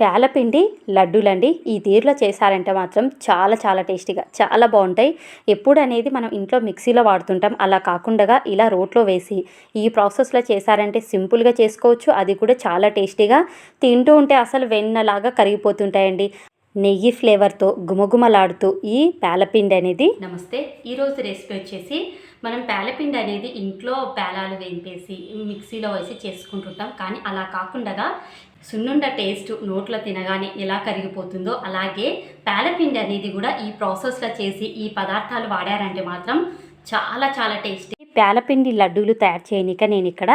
పేలపిండి లడ్డూలండి. ఈ తీరులో చేశారంటే మాత్రం చాలా చాలా టేస్టీగా చాలా బాగుంటాయి. ఎప్పుడు అనేది మనం ఇంట్లో మిక్సీలో వాడుతుంటాం. అలా కాకుండా ఇలా రోట్లో వేసి ఈ ప్రాసెస్లో చేశారంటే సింపుల్గా చేసుకోవచ్చు. అది కూడా చాలా టేస్టీగా తింటూ ఉంటే అసలు వెన్నలాగా కరిగిపోతుంటాయండి. నెయ్యి ఫ్లేవర్తో గుమగుమలాడుతూ ఈ పేలపిండి అనేది నమస్తే ఈరోజు రెసిపీ వచ్చేసి మనం పేలపిండి అనేది ఇంట్లో పేలాలు వేంపేసి మిక్సీలో వేసి చేసుకుంటుంటాం. కానీ అలా కాకుండా సున్నుండ టేస్ట్ నోట్లో తినగానే ఎలా కరిగిపోతుందో అలాగే పేలపిండి అనేది కూడా ఈ ప్రాసెస్లో చేసి ఈ పదార్థాలు వాడారంటే మాత్రం చాలా చాలా టేస్టీ. పేలపిండి లడ్డూలు తయారు చేయనిక నేను ఇక్కడ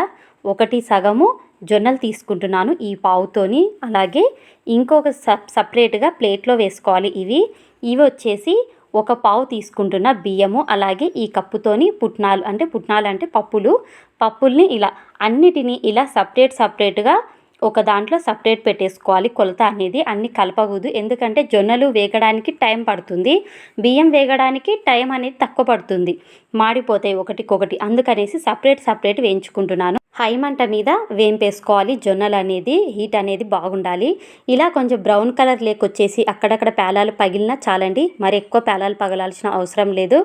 ఒకటి సగము జొన్నలు తీసుకుంటున్నాను ఈ పావుతోని. అలాగే ఇంకొక సప్ సపరేట్గా ప్లేట్లో వేసుకోవాలి ఇవి. ఇవి వచ్చేసి ఒక పావు తీసుకుంటున్న బియ్యము అలాగే ఈ కప్పుతోని పుట్నాలు అంటే పుట్నాలు అంటే పప్పులు. పప్పుల్ని ఇలా అన్నిటినీ ఇలా సపరేట్ సపరేట్గా ఒక దాంట్లో సపరేట్ పెట్టేసుకోవాలి కొలత అనేది. అన్ని కలపకూడదు. ఎందుకంటే జొన్నలు వేగడానికి టైం పడుతుంది. బియ్యం వేగడానికి టైం అనేది తక్కువ పడుతుంది. మాడిపోతాయి ఒకటికొకటి. అందుకనేసి సపరేట్ సపరేట్ వేయించుకుంటున్నాను. హై మంట మీద వేంపేసుకోవాలి. జొన్నలు అనేది హీట్ అనేది బాగుండాలి. ఇలా కొంచెం బ్రౌన్ కలర్ లేకొచ్చేసి అక్కడక్కడ పేలాలు పగిలినా చాలండి. మరి ఎక్కువ పేలాలు పగలాల్సిన అవసరం లేదు.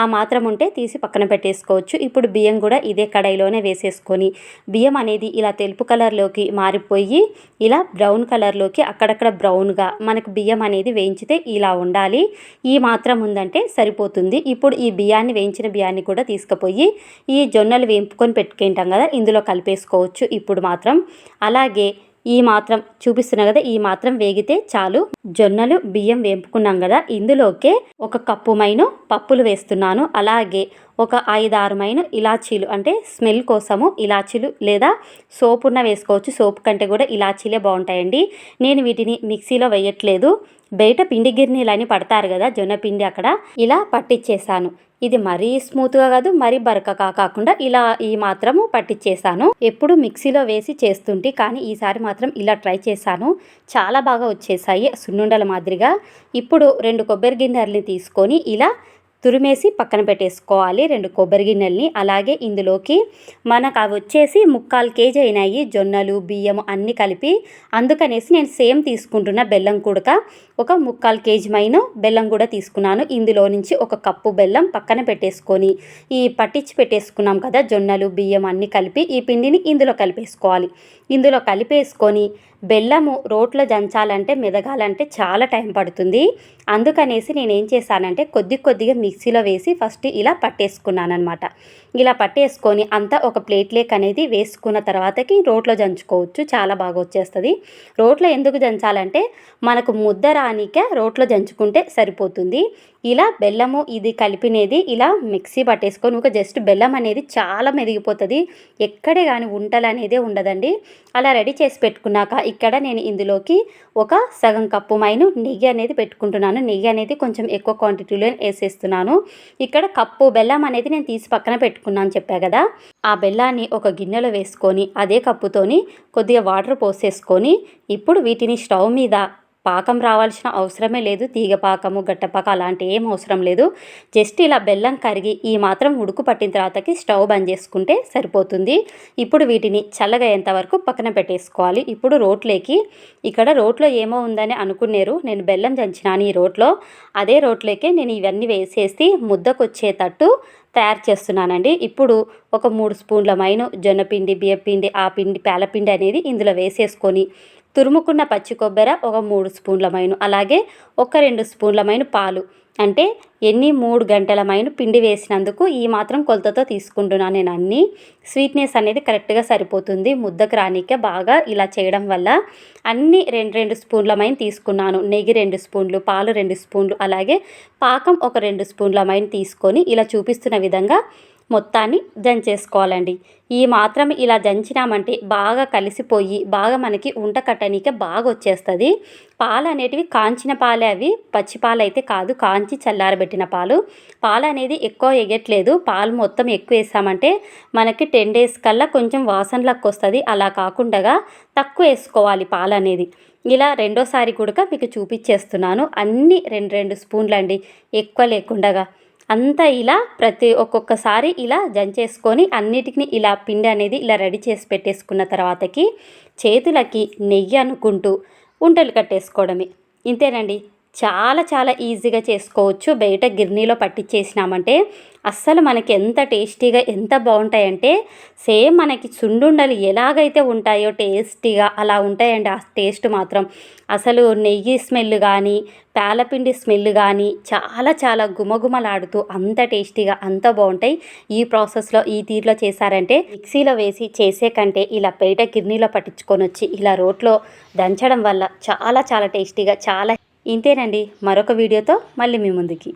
ఆ మాత్రం ఉంటే తీసి పక్కన పెట్టేసుకోవచ్చు. ఇప్పుడు బియ్యం కూడా ఇదే కడాయిలోనే వేసేసుకొని బియ్యం అనేది ఇలా తెలుపు కలర్లోకి మారిపోయి ఇలా బ్రౌన్ కలర్లోకి అక్కడక్కడ బ్రౌన్గా మనకు బియ్యం అనేది వేయించితే ఇలా ఉండాలి. ఈ మాత్రం ఉందంటే సరిపోతుంది. ఇప్పుడు ఈ బియ్యాన్ని వేయించిన బియ్యాన్ని కూడా తీసుకుపోయి ఈ జొన్నలు వేంపుకొని పెట్టుకుంటాం కదా ఇందులో కలిపేసుకోవచ్చు. ఇప్పుడు మాత్రం అలాగే ఈ మాత్రం చూపిస్తున్నా కదా ఈ మాత్రం వేగితే చాలు. జొన్నలు బియ్యం వేపుకున్నాం కదా ఇందులోకే ఒక కప్పు మైను పప్పులు వేస్తున్నాను. అలాగే ఒక ఐదు ఆరు ఇలాచీలు అంటే స్మెల్ కోసము ఇలాచీలు లేదా సోపు ఉన్న వేసుకోవచ్చు. సోపు కంటే కూడా ఇలాచీలే బాగుంటాయండి. నేను వీటిని మిక్సీలో వేయట్లేదు. బయట పిండి గిర్నీలని పడతారు కదా జొన్న పిండి అక్కడ. ఇలా పట్టించేసాను ఇది మరీ స్మూత్గా కాదు మరీ బరకగా కాకుండా ఇలా ఈ మాత్రము పట్టించేసాను ఎప్పుడు మిక్సీలో వేసి చేస్తుంటే కానీ ఈసారి మాత్రం ఇలా ట్రై చేశాను. చాలా బాగా వచ్చేసాయి సున్నుండల మాదిరిగా. ఇప్పుడు రెండు కొబ్బరి గిన్నెలని తీసుకొని ఇలా తురిమేసి పక్కన పెట్టేసుకోవాలి రెండు కొబ్బరి గిన్నెల్ని. అలాగే ఇందులోకి మనకు అవి వచ్చేసి ముక్కాలు కేజీ అయినాయి జొన్నలు బియ్యం అన్నీ కలిపి. అందుకనేసి నేను సేమ్ తీసుకుంటున్న బెల్లం కూడక ఒక ముక్కాలు కేజీ మైన బెల్లం కూడా తీసుకున్నాను. ఇందులో నుంచి ఒక కప్పు బెల్లం పక్కన పెట్టేసుకొని ఈ పట్టించి పెట్టేసుకున్నాం కదా జొన్నలు బియ్యం అన్నీ కలిపి ఈ పిండిని ఇందులో కలిపేసుకోవాలి. ఇందులో కలిపేసుకొని బెల్లము రోట్లో దంచాలంటే మెదగాలంటే చాలా టైం పడుతుంది. అందుకనేసి నేను ఏం చేశానంటే కొద్ది కొద్దిగా మిక్సీలో వేసి ఫస్ట్ ఇలా పట్టేసుకున్నాను అనమాట ఇలా పట్టేసుకొని అంతా ఒక ప్లేట్ లేక్ అనేది వేసుకున్న తర్వాతకి రోట్లో దంచుకోవచ్చు చాలా బాగా వచ్చేస్తుంది. రోట్లో ఎందుకు దంచాలంటే మనకు ముద్ద రానికే రోట్లో దంచుకుంటే సరిపోతుంది. ఇలా బెల్లము ఇది కలిపినది ఇలా మిక్సీ పట్టేసుకొని ఒక జస్ట్ బెల్లం అనేది చాలా మెదిగిపోతుంది. ఎక్కడే కానీ ఉంటలు అనేది ఉండదండి. అలా రెడీ చేసి పెట్టుకున్నాక ఇక్కడ నేను ఇందులోకి ఒక సగం కప్పు మైను నెయ్యి అనేది పెట్టుకుంటున్నాను. నెయ్యి అనేది కొంచెం ఎక్కువ క్వాంటిటీలో వేసేస్తున్నాను. ఇక్కడ కప్పు బెల్లం అనేది నేను తీసి పక్కన పెట్టుకున్నాను చెప్పా కదా. ఆ బెల్లాన్ని ఒక గిన్నెలో వేసుకొని అదే కప్పుతోని కొద్దిగా వాటర్ పోసేసుకొని ఇప్పుడు వీటిని స్టవ్ మీద పాకం రావాల్సిన అవసరమే లేదు తీగ పాకము గట్టపాక అలాంటి ఏం అవసరం లేదు. జస్ట్ ఇలా బెల్లం కరిగి ఈ మాత్రం ఉడుకు పట్టిన తర్వాతకి స్టవ్ బంద్ చేసుకుంటే సరిపోతుంది. ఇప్పుడు వీటిని చల్లగా వరకు పక్కన పెట్టేసుకోవాలి. ఇప్పుడు రోట్లోకి ఇక్కడ రోట్లో ఏమో ఉందని అనుకున్నారు. నేను బెల్లం దంచినాను ఈ రోట్లో. అదే రోట్లోకి నేను ఇవన్నీ వేసేసి ముద్దకొచ్చేటట్టు తయారు చేస్తున్నానండి. ఇప్పుడు ఒక మూడు స్పూన్ల మైను జొన్నపిండి బియ్యపిండి ఆ పిండి పేలపిండి అనేది ఇందులో వేసేసుకొని తురుముకున్న పచ్చి కొబ్బరి ఒక మూడు స్పూన్ల మైను అలాగే ఒక రెండు స్పూన్ల మైను పాలు. అంటే ఎన్ని మూడు గంటల మైన పిండి వేసినందుకు ఈ మాత్రం కొలతతో తీసుకుంటున్నాను నేను అన్ని. స్వీట్నెస్ అనేది కరెక్ట్గా సరిపోతుంది. ముద్దకు రానికే బాగా ఇలా చేయడం వల్ల అన్ని రెండు రెండు స్పూన్ల మైన తీసుకున్నాను. నెయ్యి రెండు స్పూన్లు పాలు రెండు స్పూన్లు అలాగే పాకం ఒక రెండు స్పూన్ల మైన తీసుకొని ఇలా చూపిస్తున్న విధంగా మొత్తాన్ని దంచేసుకోవాలండి. ఈ మాత్రం ఇలా దంచినామంటే బాగా కలిసిపోయి బాగా మనకి ఉంట కట్టనీకే బాగా వచ్చేస్తుంది పాలు అనేటివి కాంచిన పాలే అవి పచ్చి పాలు అయితే కాదు కాంచి చల్లారబెట్టిన పాలు. పాలు అనేది ఎక్కువ ఎగట్లేదు పాలు మొత్తం ఎక్కువ వేసామంటే మనకి టెన్ డేస్ కల్లా కొంచెం వాసనలకు వస్తుంది అలా కాకుండా తక్కువ వేసుకోవాలి పాలు అనేది ఇలా రెండోసారి కూడా మీకు చూపించేస్తున్నాను అన్నీ రెండు రెండు స్పూన్లు అండి ఎక్కువ లేకుండగా అంతా ఇలా ప్రతి ఒక్కొక్కసారి ఇలా జంచేసుకొని అన్నిటికీ ఇలా పిండి అనేది ఇలా రెడీ చేసి పెట్టేసుకున్న తర్వాతకి చేతులకి నెయ్యి అనుకుంటూ ఉంటలు కట్టేసుకోవడమే. ఇంతేనండి. చాలా చాలా ఈజీగా చేసుకోవచ్చు. బయట గిర్నీలో పట్టించేసినామంటే అస్సలు మనకి ఎంత టేస్టీగా ఎంత బాగుంటాయంటే సేమ్ మనకి సుండుండలు ఎలాగైతే ఉంటాయో టేస్టీగా అలా ఉంటాయండి. ఆ టేస్ట్ మాత్రం అసలు నెయ్యి స్మెల్ కానీ పేలపిండి స్మెల్ కానీ చాలా చాలా గుమగుమలాడుతూ అంత టేస్టీగా అంత బాగుంటాయి. ఈ ప్రాసెస్లో ఈ తీరులో చేశారంటే మిక్సీలో వేసి చేసే కంటే ఇలా బయట గిర్నీలో పట్టించుకొని వచ్చి ఇలా రోట్లో దంచడం వల్ల చాలా చాలా టేస్టీగా చాలా ఇంతేనండి. మరొక వీడియోతో మళ్ళీ మీ ముందుకి.